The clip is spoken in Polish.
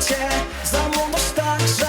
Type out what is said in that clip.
cię Zamówisz także.